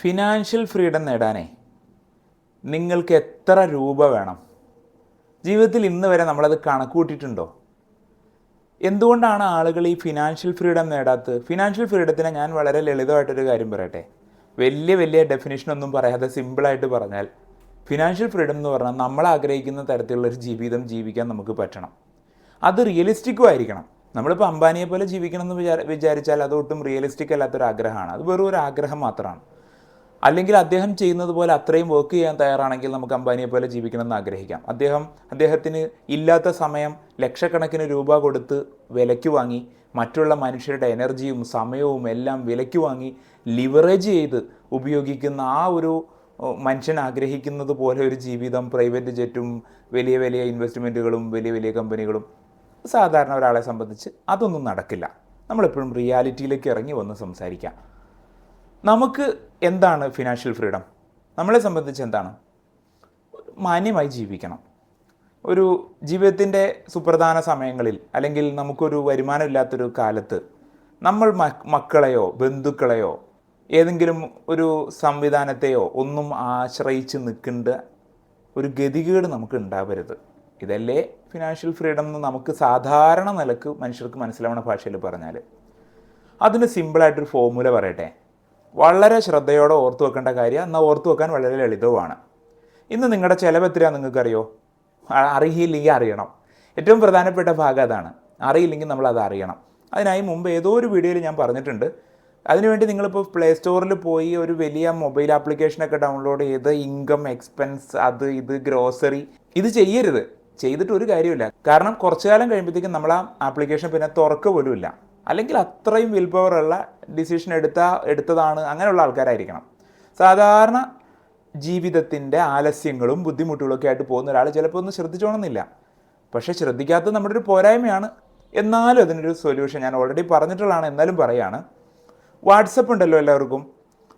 Financial freedom നേടാനേ നിങ്ങൾക്ക് എത്ര രൂപ വേണം? ജീവിതത്തിൽ ഇന്ന് വരെ നമ്മളത് കണക്കൂട്ടിയിട്ടുണ്ടോ എന്തുകൊണ്ടാണ് ആളുകൾ ഈ ഫിനാൻഷ്യൽ ഫ്രീഡം നേടാത്തത്? ഫിനാൻഷ്യൽ ഫ്രീഡത്തിനെ ഞാൻ വളരെ ലളിതമായിട്ടൊരു കാര്യം പറയട്ടെ. വലിയ വലിയ ഡെഫിനേഷനൊന്നും പറയാതെ സിമ്പിളായിട്ട് പറഞ്ഞാൽ ഫിനാൻഷ്യൽ ഫ്രീഡം എന്ന് പറഞ്ഞാൽ നമ്മൾ ആഗ്രഹിക്കുന്ന തരത്തിലുള്ള ഒരു ജീവിതം ജീവിക്കാൻ നമുക്ക് പറ്റണം. അത് റിയലിസ്റ്റിക്കും ആയിരിക്കണം. നമ്മളിപ്പോൾ അംബാനിയെ പോലെ ജീവിക്കണം എന്ന് വിചാ വിചാരിച്ചാൽ അത് ഒട്ടും റിയലിസ്റ്റിക് അല്ലാത്തൊരു ആഗ്രഹമാണ് അത് വെറും ഒരു ആഗ്രഹം മാത്രമാണ്. അല്ലെങ്കിൽ അദ്ദേഹം ചെയ്യുന്നത് പോലെ അത്രയും വർക്ക് ചെയ്യാൻ തയ്യാറാണെങ്കിൽ നമുക്ക് അംബാനിയെ പോലെ ജീവിക്കണമെന്ന് ആഗ്രഹിക്കാം. അദ്ദേഹം അദ്ദേഹത്തിന് ഇല്ലാത്ത സമയം ലക്ഷക്കണക്കിന് രൂപ കൊടുത്ത് വിലയ്ക്ക് വാങ്ങി മറ്റുള്ള മനുഷ്യരുടെ എനർജിയും സമയവും എല്ലാം വിലയ്ക്ക് വാങ്ങി ലിവറേജ് ചെയ്ത് ഉപയോഗിക്കുന്ന ആ ഒരു മനുഷ്യൻ ആഗ്രഹിക്കുന്നത് പോലെ ഒരു ജീവിതം പ്രൈവറ്റ് ജെറ്റും വലിയ വലിയ ഇൻവെസ്റ്റ്മെന്റുകളും വലിയ വലിയ കമ്പനികളും സാധാരണ ഒരാളെ സംബന്ധിച്ച് അതൊന്നും നടക്കില്ല. നമ്മളെപ്പോഴും റിയാലിറ്റിയിലേക്ക് ഇറങ്ങി വന്ന് സംസാരിക്കാം. നമുക്ക് എന്താണ് ഫിനാൻഷ്യൽ ഫ്രീഡം നമ്മളെ സംബന്ധിച്ച് എന്താണ്? മാന്യമായി ജീവിക്കണം. ഒരു ജീവിതത്തിന്റെ സുപ്രധാന സമയങ്ങളിൽ അല്ലെങ്കിൽ നമുക്കൊരു വരുമാനമില്ലാത്തൊരു കാലത്ത് നമ്മൾ മക്കളെയോ ബന്ധുക്കളെയോ ഏതെങ്കിലും ഒരു സംവിധാനത്തെയോ ഒന്നും ആശ്രയിച്ച് നിൽക്കേണ്ട ഒരു ഗതികേട് നമുക്ക് ഉണ്ടാവരുത്. ഇതല്ലേ ഫിനാൻഷ്യൽ ഫ്രീഡം എന്ന് നമുക്ക് സാധാരണ നിലയ്ക്ക് മനുഷ്യർക്ക് മനസ്സിലാവുന്ന ഭാഷയിൽ പറഞ്ഞാൽ അതിന് സിമ്പിളായിട്ടൊരു ഫോർമുല പറയട്ടെ. വളരെ ശ്രദ്ധയോടെ ഓർത്തു വെക്കേണ്ട കാര്യം എന്നാൽ ഓർത്തു വെക്കാൻ വളരെ ലളിതവുമാണ്. ഇന്ന് നിങ്ങളുടെ ചിലവ് എത്രയാണെന്ന് നിങ്ങൾക്കറിയോ? അറിയില്ലെങ്കിൽ അറിയണം. ഏറ്റവും പ്രധാനപ്പെട്ട ഭാഗം അതാണ്. അറിയില്ലെങ്കിൽ നമ്മൾ അത് അറിയണം. അതിനായി മുമ്പ് ഏതോ ഒരു വീഡിയോയിൽ ഞാൻ പറഞ്ഞിട്ടുണ്ട്. അതിനുവേണ്ടി നിങ്ങളിപ്പോൾ പ്ലേ സ്റ്റോറിൽ പോയി ഒരു വലിയ മൊബൈൽ ആപ്ലിക്കേഷനൊക്കെ ഡൗൺലോഡ് ചെയ്ത് ഇൻകം എക്സ്പെൻസ് അത് ഇത് ഗ്രോസറി ഇത് ചെയ്യരുത്. ചെയ്തിട്ട് ഒരു കാര്യമില്ല കാരണം കുറച്ചു കാലം കഴിയുമ്പോഴത്തേക്കും നമ്മൾ ആ ആപ്ലിക്കേഷൻ പിന്നെ തുറക്കുക പോലും ഇല്ല അല്ലെങ്കിൽ അത്രയും വിൽ ഉള്ള ഡിസിഷൻ എടുത്ത എടുത്തതാണ് അങ്ങനെയുള്ള ആൾക്കാരായിരിക്കണം. സാധാരണ ജീവിതത്തിന്റെ ആലസ്യങ്ങളും ബുദ്ധിമുട്ടുകളൊക്കെ ആയിട്ട് പോകുന്ന ഒരാൾ ചിലപ്പോൾ ഒന്ന് ശ്രദ്ധിച്ചോണമെന്നില്ല പക്ഷേ ശ്രദ്ധിക്കാത്തത് നമ്മുടെ ഒരു പോരായ്മയാണ്. എന്നാലും അതിനൊരു സൊല്യൂഷൻ ഞാൻ ഓൾറെഡി പറഞ്ഞിട്ടുള്ളതാണ് എന്നാലും പറയാണ്. വാട്സപ്പ് ഉണ്ടല്ലോ എല്ലാവർക്കും.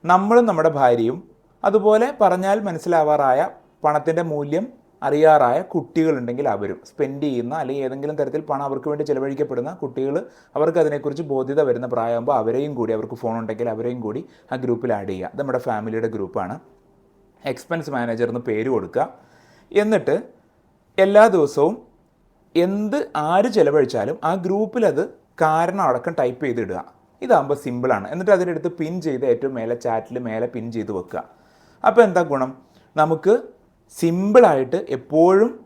നമ്മളും നമ്മുടെ ഭാര്യയും അതുപോലെ പറഞ്ഞാൽ മനസ്സിലാവാറായ പണത്തിന്റെ മൂല്യം അറിയാറായ കുട്ടികളുണ്ടെങ്കിൽ അവരും സ്പെൻഡ് ചെയ്യുന്ന അല്ലെങ്കിൽ ഏതെങ്കിലും തരത്തിൽ പണം അവർക്ക് വേണ്ടി ചിലവഴിക്കപ്പെടുന്ന കുട്ടികൾ അവർക്ക് അതിനെക്കുറിച്ച് ബോധ്യത വരുന്ന പ്രായമാകുമ്പോൾ അവരെയും കൂടി അവർക്ക് ഫോൺ ഉണ്ടെങ്കിൽ അവരെയും കൂടി ആ ഗ്രൂപ്പിൽ ആഡ് ചെയ്യുക. നമ്മുടെ ഫാമിലിയുടെ ഗ്രൂപ്പാണ് എക്സ്പെൻസ് മാനേജർ എന്ന് പേര് കൊടുക്കുക. എന്നിട്ട് എല്ലാ ദിവസവും എന്ത് ആര് ചിലവഴിച്ചാലും ആ ഗ്രൂപ്പിൽ അത് കാരണം അടക്കം ടൈപ്പ് ചെയ്തിടുക ഇതാകുമ്പോൾ സിമ്പിളാണ് എന്നിട്ട് അതിന്റെ അതിനെടുത്ത് പിൻ ചെയ്ത് ഏറ്റവും മേലെ ചാറ്റിൽ മേലെ പിൻ ചെയ്ത് വെക്കുക. അപ്പോൾ എന്താ ഗുണം? നമുക്ക് സിമ്പിളായിട്ട് എപ്പോഴും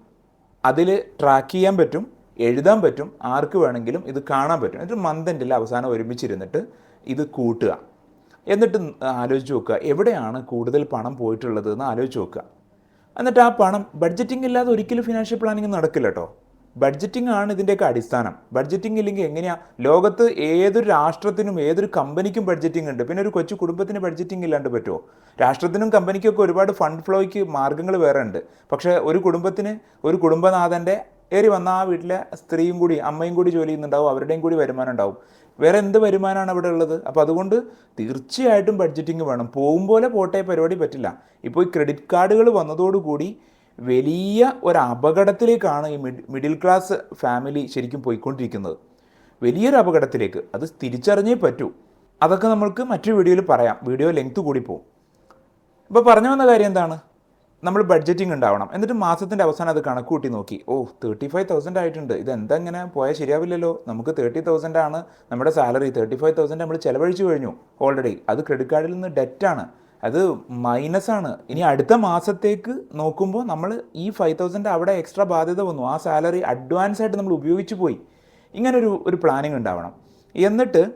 അതിൽ ട്രാക്ക് ചെയ്യാൻ പറ്റും എഴുതാൻ പറ്റും ആർക്ക് വേണമെങ്കിലും ഇത് കാണാൻ പറ്റും. എന്നിട്ട് മന്ത് അവസാനം ഒരുമിച്ചിരുന്നിട്ട് ഇത് കൂട്ടുക. എന്നിട്ട് ആലോചിച്ച് നോക്കുക എവിടെയാണ് കൂടുതൽ പണം പോയിട്ടുള്ളത് എന്ന് ആലോചിച്ച് നോക്കുക. എന്നിട്ട് ആ പണം ബഡ്ജറ്റിംഗ് ഇല്ലാതെ ഒരിക്കലും ഫിനാൻഷ്യൽ പ്ലാനിങ് നടക്കില്ല കേട്ടോ ബഡ്ജറ്റിംഗ് ആണ് ഇതിന്റെയൊക്കെ അടിസ്ഥാനം. ബഡ്ജറ്റിംഗ് ഇല്ലെങ്കിൽ എങ്ങനെയാ? ലോകത്ത് ഏതൊരു രാഷ്ട്രത്തിനും ഏതൊരു കമ്പനിക്കും ബഡ്ജറ്റിംഗ് ഉണ്ട്. പിന്നെ ഒരു കൊച്ചു കുടുംബത്തിന് ബഡ്ജറ്റിംഗ് ഇല്ലാണ്ട് പറ്റുമോ? രാഷ്ട്രത്തിനും കമ്പനിക്കൊക്കെ ഒരുപാട് ഫണ്ട് ഫ്ലോയ്ക്ക് മാർഗങ്ങൾ വേറെ ഉണ്ട്. പക്ഷേ ഒരു കുടുംബത്തിന് ഒരു കുടുംബനാഥന്റെ ഏറി വന്ന ആ വീട്ടിലെ സ്ത്രീയും കൂടി അമ്മയും കൂടി ജോലി ചെയ്യുന്നുണ്ടാവും അവരുടെയും കൂടി വരുമാനം ഉണ്ടാവും. വേറെ എന്ത് വരുമാനമാണ് അവിടെ ഉള്ളത്? അപ്പോൾ അതുകൊണ്ട് തീർച്ചയായിട്ടും ബഡ്ജറ്റിംഗ് വേണം. പോകും പോലെ പോട്ടെ പരിപാടി പറ്റില്ല. ഇപ്പോൾ ഈ ക്രെഡിറ്റ് കാർഡുകൾ വന്നതോടുകൂടി വലിയ ഒരു അപകടത്തിലേക്കാണ് ഈ മിഡ് മിഡിൽ ക്ലാസ് ഫാമിലി ശരിക്കും പോയിക്കൊണ്ടിരിക്കുന്നത്. വലിയൊരു അപകടത്തിലേക്ക് അത് തിരിച്ചറിഞ്ഞേ പറ്റൂ. അതൊക്കെ നമ്മൾക്ക് മറ്റൊരു വീഡിയോയിൽ പറയാം. വീഡിയോ ലെങ്ത് കൂടി പോകും ഇപ്പോൾ പറഞ്ഞു വന്ന കാര്യം എന്താണ്? നമ്മൾ ബഡ്ജറ്റിംഗ് ഉണ്ടാവണം. എന്നിട്ട് മാസത്തിന്റെ അവസാനം അത് കണക്ക് കൂട്ടി നോക്കി. ഓ തേർട്ടി ഫൈവ് തൗസൻഡ് ആയിട്ടുണ്ട്. ഇത് എന്താ ഇങ്ങനെ? പോയാൽ ശരിയാവില്ലല്ലോ. നമുക്ക് തേർട്ടി തൗസൻഡ് ആണ് നമ്മുടെ സാലറി തേർട്ടി ഫൈവ് തൗസൻഡ് നമ്മൾ ചിലവഴിച്ചു കഴിഞ്ഞു ഓൾറെഡി അത് ക്രെഡിറ്റ് കാർഡിൽ നിന്ന് ഡെറ്റാണ് അത് മൈനസ് ആണ്. ഇനി അടുത്ത മാസത്തേക്ക് നോക്കുമ്പോൾ നമ്മൾ ഈ ഫൈവ് തൗസൻഡ് അവിടെ എക്സ്ട്രാ ബാധ്യത വന്നു. ആ സാലറി അഡ്വാൻസ് ആയിട്ട് നമ്മൾ ഉപയോഗിച്ചു പോയി. ഇങ്ങനൊരു ഒരു പ്ലാനിങ് ഉണ്ടാവണം. എന്നിട്ട്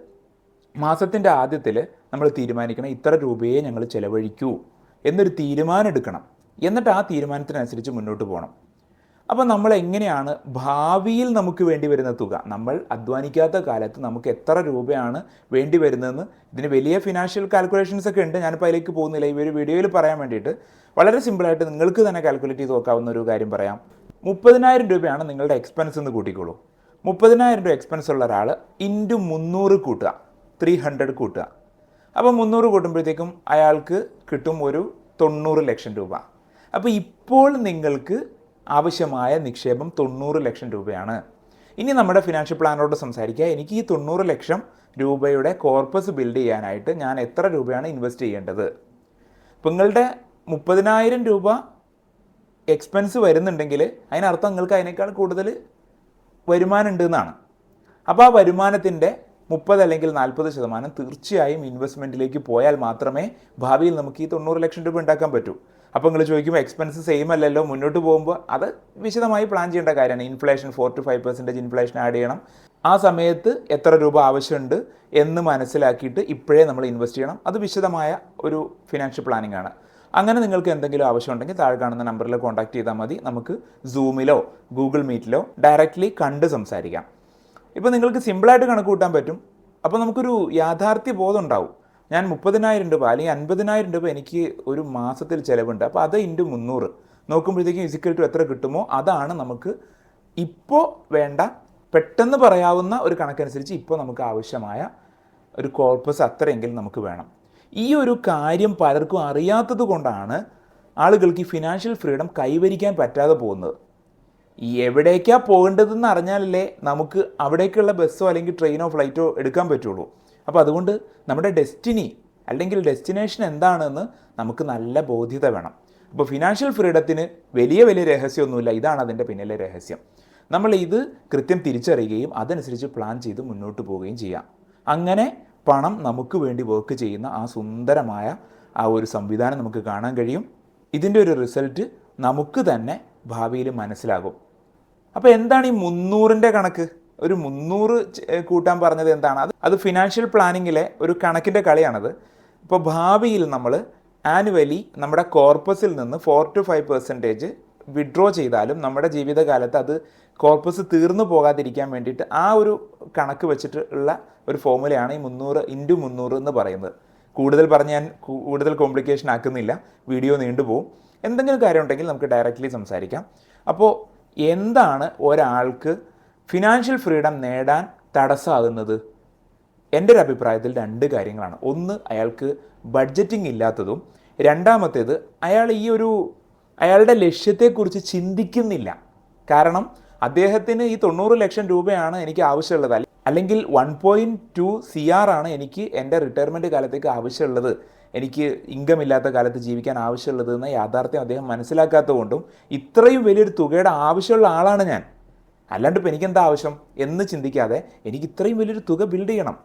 മാസത്തിന്റെ ആദ്യത്തിൽ നമ്മൾ തീരുമാനിക്കണം ഇത്ര രൂപയെ ഞങ്ങൾ ചിലവഴിക്കൂ. എന്നൊരു തീരുമാനം എടുക്കണം. എന്നിട്ട് ആ തീരുമാനത്തിനനുസരിച്ച് മുന്നോട്ട് പോകണം. അപ്പോൾ നമ്മൾ എങ്ങനെയാണ് ഭാവിയിൽ നമുക്ക് വേണ്ടി വരുന്ന തുക? നമ്മൾ അധ്വാനിക്കാത്ത കാലത്ത് നമുക്ക് എത്ര രൂപയാണ് വേണ്ടി വരുന്നതെന്ന് ഇതിന് വലിയ ഫിനാൻഷ്യൽ കാൽക്കുലേഷൻസ് ഒക്കെ ഉണ്ട്. ഞാനിപ്പോൾ അതിലേക്ക് പോകുന്നില്ല. ഈ ഒരു വീഡിയോയിൽ പറയാൻ വേണ്ടിയിട്ട് വളരെ സിമ്പിളായിട്ട് നിങ്ങൾക്ക് തന്നെ കാൽക്കുലേറ്റ് ചെയ്ത് നോക്കാവുന്ന ഒരു കാര്യം പറയാം. മുപ്പതിനായിരം രൂപയാണ് നിങ്ങളുടെ എക്സ്പെൻസ് എന്ന് കൂട്ടിക്കോളൂ. മുപ്പതിനായിരം രൂപ എക്സ്പെൻസ് ഉള്ള ഒരാൾ ഇന്റു മുന്നൂറ് കൂട്ടുക. ത്രീ ഹൺഡ്രഡ് കൂട്ടുക. അപ്പോൾ മുന്നൂറ് കൂട്ടുമ്പോഴത്തേക്കും അയാൾക്ക് കിട്ടും ഒരു തൊണ്ണൂറ് ലക്ഷം രൂപ. അപ്പോൾ ഇപ്പോൾ നിങ്ങൾക്ക് ആവശ്യമായ നിക്ഷേപം തൊണ്ണൂറ് ലക്ഷം രൂപയാണ്. ഇനി നമ്മുടെ ഫിനാൻഷ്യൽ പ്ലാനറോട് സംസാരിക്കുക. എനിക്ക് ഈ തൊണ്ണൂറ് ലക്ഷം രൂപയുടെ കോർപ്പസ് ബിൽഡ് ചെയ്യാനായിട്ട് ഞാൻ എത്ര രൂപയാണ് ഇൻവെസ്റ്റ് ചെയ്യേണ്ടത്? ഇപ്പം നിങ്ങളുടെ മുപ്പതിനായിരം രൂപ എക്സ്പെൻസ് വരുന്നുണ്ടെങ്കിൽ അതിനർത്ഥം നിങ്ങൾക്ക് അതിനേക്കാൾ കൂടുതൽ വരുമാനം ഉണ്ട് എന്നാണ് അപ്പോൾ ആ വരുമാനത്തിന്റെ മുപ്പത് അല്ലെങ്കിൽ നാൽപ്പത് ശതമാനം തീർച്ചയായും ഇൻവെസ്റ്റ്മെന്റിലേക്ക് പോയാൽ മാത്രമേ ഭാവിയിൽ നമുക്ക് ഈ തൊണ്ണൂറ് ലക്ഷം രൂപ ഉണ്ടാക്കാൻ പറ്റൂ. അപ്പോൾ നിങ്ങൾ ചോദിക്കുമ്പോൾ എക്സ്പെൻസ് സെയിം അല്ലല്ലോ മുന്നോട്ട് പോകുമ്പോൾ അത് വിശദമായി പ്ലാൻ ചെയ്യേണ്ട കാര്യമാണ്. Inflation four to five percentage inflation add ചെയ്യണം. ആ സമയത്ത് എത്ര രൂപ ആവശ്യമുണ്ട് എന്ന് മനസ്സിലാക്കിയിട്ട് ഇപ്പോഴേ നമ്മൾ ഇൻവെസ്റ്റ് ചെയ്യണം. അത് വിശദമായ ഒരു ഫിനാൻഷ്യൽ പ്ലാനിംഗ് ആണ്. അങ്ങനെ നിങ്ങൾക്ക് എന്തെങ്കിലും ആവശ്യമുണ്ടെങ്കിൽ താഴെ കാണുന്ന നമ്പറിൽ കോൺടാക്ട് ചെയ്താൽ മതി. നമുക്ക് സൂമിലോ ഗൂഗിൾ മീറ്റിലോ ഡയറക്റ്റ്ലി കണ്ട് സംസാരിക്കാം. ഇപ്പോൾ നിങ്ങൾക്ക് സിമ്പിളായിട്ട് കണക്ക് കൂട്ടാൻ പറ്റും. അപ്പോൾ നമുക്കൊരു യാഥാർത്ഥ്യ ബോധം ഉണ്ടാവും. ഞാൻ മുപ്പതിനായിരം രൂപ അല്ലെങ്കിൽ അൻപതിനായിരം രൂപ എനിക്ക് ഒരു മാസത്തിൽ ചിലവുണ്ട്. അപ്പോൾ അത് ഇന്റു മുന്നൂറ്. നോക്കുമ്പോഴത്തേക്കും ഫിസിക്കൽ ടു എത്ര കിട്ടുമോ അതാണ് നമുക്ക് ഇപ്പോൾ വേണ്ട പെട്ടെന്ന് പറയാവുന്ന ഒരു കണക്കനുസരിച്ച് ഇപ്പോൾ നമുക്ക് ആവശ്യമായ ഒരു കോർപ്പസ് അത്രയെങ്കിലും നമുക്ക് വേണം. ഈ ഒരു കാര്യം പലർക്കും അറിയാത്തത് കൊണ്ടാണ് ആളുകൾക്ക് ഈ ഫിനാൻഷ്യൽ ഫ്രീഡം കൈവരിക്കാൻ പറ്റാതെ പോകുന്നത്. ഈ എവിടേക്കാണ് പോകേണ്ടതെന്ന് അറിഞ്ഞാലല്ലേ നമുക്ക് അവിടേക്കുള്ള ബസ്സോ അല്ലെങ്കിൽ ട്രെയിനോ ഫ്ലൈറ്റോ എടുക്കാൻ പറ്റുള്ളൂ. അപ്പോൾ അതുകൊണ്ട് നമ്മുടെ ഡെസ്റ്റിനി അല്ലെങ്കിൽ ഡെസ്റ്റിനേഷൻ എന്താണെന്ന് നമുക്ക് നല്ല ബോധ്യത വേണം. അപ്പോൾ ഫിനാൻഷ്യൽ ഫ്രീഡത്തിന് വലിയ വലിയ രഹസ്യമൊന്നുമില്ല. ഇതാണ് അതിന്റെ പിന്നിലെ രഹസ്യം. നമ്മൾ ഇത് കൃത്യം തിരിച്ചറിയുകയും അതനുസരിച്ച് പ്ലാൻ ചെയ്ത് മുന്നോട്ട് പോവുകയും ചെയ്യാം. അങ്ങനെ പണം നമുക്ക് വേണ്ടി വർക്ക് ചെയ്യുന്ന ആ സുന്ദരമായ ആ ഒരു സംവിധാനം നമുക്ക് കാണാൻ കഴിയും. ഇതിന്റെ ഒരു റിസൾട്ട് നമുക്ക് തന്നെ ഭാവിയിൽ മനസ്സിലാകും. അപ്പോൾ എന്താണ് ഈ മുന്നൂറിന്റെ കണക്ക്? ഒരു മുന്നൂറ് കൂട്ടാൻ പറഞ്ഞത് എന്താണ്? അത് അത് ഫിനാൻഷ്യൽ പ്ലാനിങ്ങിലെ ഒരു കണക്കിന്റെ കളിയാണത്. ഇപ്പോൾ ഭാവിയിൽ നമ്മൾ ആനുവലി നമ്മുടെ കോർപ്പസിൽ നിന്ന് four to five percentage withdraw ചെയ്താലും നമ്മുടെ ജീവിതകാലത്ത് അത് കോർപ്പസ് തീർന്നു പോകാതിരിക്കാൻ വേണ്ടിയിട്ട് ആ ഒരു കണക്ക് വെച്ചിട്ട് ഉള്ള ഒരു ഫോർമുലയാണ് ഈ മുന്നൂറ് ഇന്റു മുന്നൂറ് എന്ന് പറയുന്നത്. കൂടുതൽ പറഞ്ഞ് ഞാൻ കൂടുതൽ കോംപ്ലിക്കേഷൻ ആക്കുന്നില്ല. വീഡിയോ നീണ്ടുപോകും എന്തെങ്കിലും കാര്യം ഉണ്ടെങ്കിൽ നമുക്ക് ഡയറക്റ്റ്ലി സംസാരിക്കാം. അപ്പോൾ എന്താണ് ഒരാൾക്ക് ഫിനാൻഷ്യൽ ഫ്രീഡം നേടാൻ തടസ്സമാകുന്നത് എന്റെ ഒരു അഭിപ്രായത്തിൽ രണ്ട് കാര്യങ്ങളാണ്. ഒന്ന് അയാൾക്ക് ബഡ്ജറ്റിംഗ് ഇല്ലാത്തതും. രണ്ടാമത്തേത് അയാൾ ഈ ഒരു അയാളുടെ ലക്ഷ്യത്തെക്കുറിച്ച് ചിന്തിക്കുന്നില്ല. കാരണം അദ്ദേഹത്തിന് ഈ തൊണ്ണൂറ് ലക്ഷം രൂപയാണ് എനിക്ക് ആവശ്യമുള്ളത്. അല്ലെങ്കിൽ one point two C R ആണ് എനിക്ക് എന്റെ റിട്ടയർമെന്റ് കാലത്തേക്ക് ആവശ്യമുള്ളത്. എനിക്ക് ഇൻകം ഇല്ലാത്ത കാലത്ത് ജീവിക്കാൻ ആവശ്യമുള്ളത് എന്ന യാഥാർത്ഥ്യം അദ്ദേഹം മനസ്സിലാക്കാത്തതുകൊണ്ടും ഇത്രയും വലിയൊരു തുകയുടെ ആവശ്യമുള്ള ആളാണ് ഞാൻ. അല്ലാണ്ട് ഇപ്പം എനിക്കെന്താ ആവശ്യം എന്ന് ചിന്തിക്കാതെ എനിക്ക് ഇത്രയും വലിയൊരു തുക ബിൽഡ് ചെയ്യണം.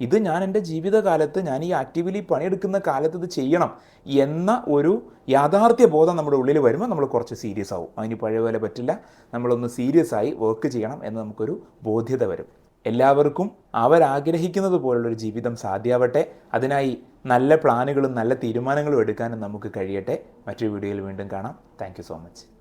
ഇത് ഞാൻ എന്റെ ജീവിതകാലത്ത് ഞാൻ ഈ ആക്റ്റീവ്ലി പണിയെടുക്കുന്ന കാലത്ത് ഇത് ചെയ്യണം എന്ന ഒരു യാഥാർത്ഥ്യ ബോധം നമ്മുടെ ഉള്ളിൽ വരുമ്പോൾ നമ്മൾ കുറച്ച് സീരിയസ് ആവും. അതിന് പഴയ പോലെ പറ്റില്ല. നമ്മളൊന്ന് സീരിയസ് ആയി വർക്ക് ചെയ്യണം എന്ന് നമുക്കൊരു ബോധ്യത വരും. എല്ലാവർക്കും അവരാഗ്രഹിക്കുന്നത് പോലുള്ളൊരു ജീവിതം സാധ്യമാവട്ടെ അതിനായി നല്ല പ്ലാനുകളും നല്ല തീരുമാനങ്ങളും എടുക്കാനും നമുക്ക് കഴിയട്ടെ. മറ്റൊരു വീഡിയോയിൽ വീണ്ടും കാണാം. Thank so much